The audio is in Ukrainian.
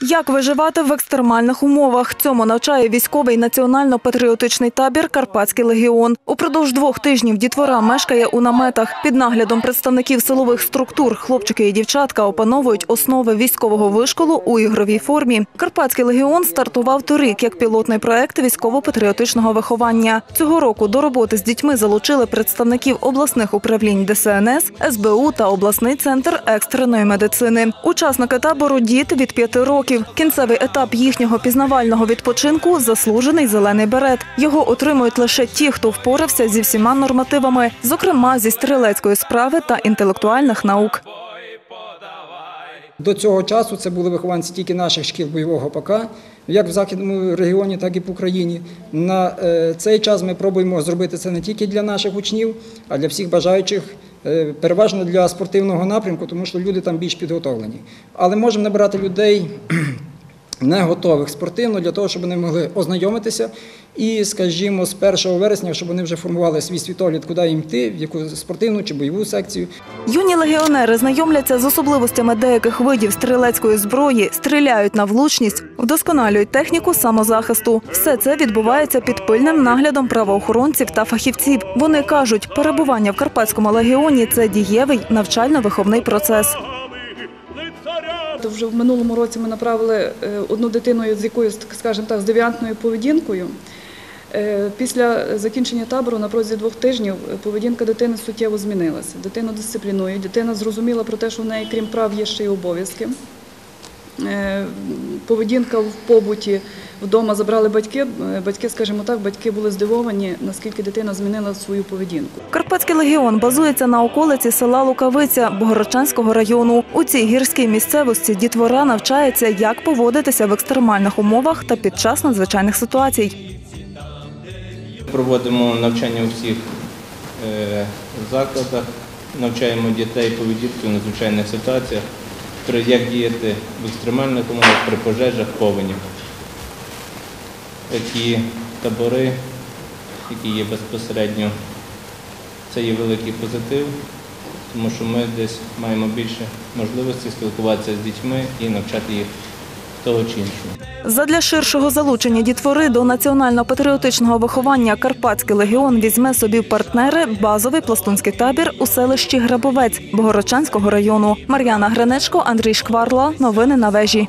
Як виживати в екстремальних умовах? Цьому навчає військовий національно-патріотичний табір Карпатський легіон. Упродовж двох тижнів дітвора мешкає у наметах. Під наглядом представників силових структур хлопчики і дівчатка опановують основи військового вишколу у ігровій формі. Карпатський легіон стартував торік як пілотний проект військово-патріотичного виховання. Цього року до роботи з дітьми залучили представників обласних управлінь ДСНС, СБУ та обласний центр екстреної медицини. Учасники табору діти від п'яти років. Кінцевий етап їхнього пізнавального відпочинку заслужений зелений берет. Його отримують лише ті, хто впорався зі всіма нормативами, зокрема зі стрілецької справи та інтелектуальних наук. До цього часу це були вихованці тільки наших шкіл бойового ПК, як в західному регіоні, так і в Україні. На е, цей час ми пробуємо зробити це не тільки для наших учнів, а для всіх бажаючих, переважно для спортивного напрямку, тому що люди там більш підготовлені. Але можемо набирати людей. Не готових спортивно для того, щоб вони могли ознайомитися і, скажімо, з 1 вересня, щоб вони вже формували свій світогляд, куди їм йти, в яку спортивну чи бойову секцію. Юні легіонери знайомляться з особливостями деяких видів стрілецької зброї, стріляють на влучність, вдосконалюють техніку самозахисту. Все це відбувається під пильним наглядом правоохоронців та фахівців. Вони кажуть, перебування в Карпатському легіоні це дієвий навчально-виховний процес. То вже в минулому році ми направили е, одну дитину з якоюсь, скажімо так, з девіантною поведінкою. Е, Після закінчення табору на протязі двох тижнів поведінка дитини суттєво змінилася. Дитину дисциплінують, дитина зрозуміла про те, що в неї, крім прав, є ще й обов'язки. Е, Поведінка в побуті вдома забрали батьки. Е, Батьки, скажімо так, батьки були здивовані, наскільки дитина змінила свою поведінку. Карпатський легіон базується на околиці села Лукавиця Богородчанського району. У цій гірській місцевості дітвора навчається, як поводитися в екстремальних умовах та під час надзвичайних ситуацій. Проводимо навчання у всіх е, закладах, навчаємо дітей поведінки в надзвичайних ситуаціях, як діяти в екстремальних умовах при пожежах, повенях. Такі табори, які є безпосередньо, це є великий позитив, тому що ми десь маємо більше можливості спілкуватися з дітьми і навчати їх того чи іншого. Задля ширшого залучення дітвори до національно-патріотичного виховання Карпатський легіон візьме собі партнери базовий пластунський табір у селищі Грабовець Богородчанського району. Мар'яна Гринечко, Андрій Шкварла. Новини на вежі.